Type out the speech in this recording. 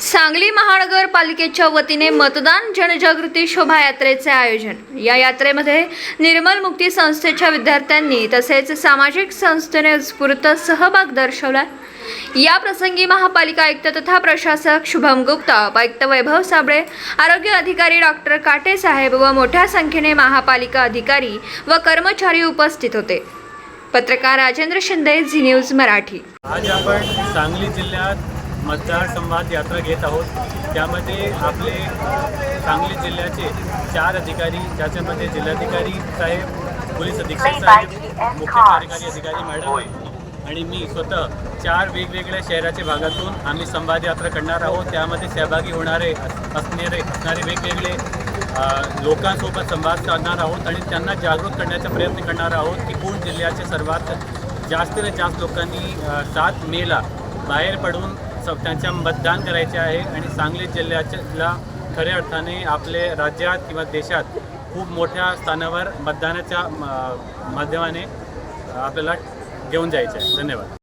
सांगली महानगरपालिकेच्या वतीने मतदान जनजागृती शोभायात्रेचे आयोजन. या यात्रेमध्ये निर्मल मुक्ती संस्थेच्या विद्यार्थ्यांनी तसेच सामाजिक संस्थेने उत्स्फूर्त सहभाग दर्शवला. या प्रसंगी महापालिका आयुक्त तथा प्रशासक शुभम गुप्ता उपायुक्त वैभव साबळे आरोग्य अधिकारी डॉक्टर काटे साहेब व मोठ्या संख्येने महापालिका अधिकारी व कर्मचारी उपस्थित होते. पत्रकार राजेंद्र शिंदे झी न्यूज मराठी. आज आपण सांगली जिल्ह्यात मतदार संवाद यात्रा घेत आहोत. त्यामध्ये आपले सांगली जिल्ह्याचे चार अधिकारी ज्याच्यामध्ये जिल्हाधिकारी साहेब पोलीस अधीक्षक साहेब मुख्य कार्यकारी अधिकारी मॅडम आणि मी स्वतः चार वेगवेगळ्या शहराच्या भागातून आम्ही संवाद यात्रा करणार आहोत. त्यामध्ये सहभागी होणारे अस- असणारे असणारे वेगवेगळे लोकांसोबत संवाद साधणार आहोत आणि त्यांना जागृत करण्याचा प्रयत्न करणार आहोत. की कोण जिल्ह्याचे सर्वात जास्तीत जास्त लोकांनी सात मेला बाहेर पडून स त्यांच्या मतदान करायचे आहे आणि सांगली जिल्ह्याच्या खऱ्या अर्थाने आपले राज्यात किंवा देशात खूप मोठ्या स्थानावर मतदानाच्या माध्यमाने आपल्याला घेऊन जायचं आहे. धन्यवाद.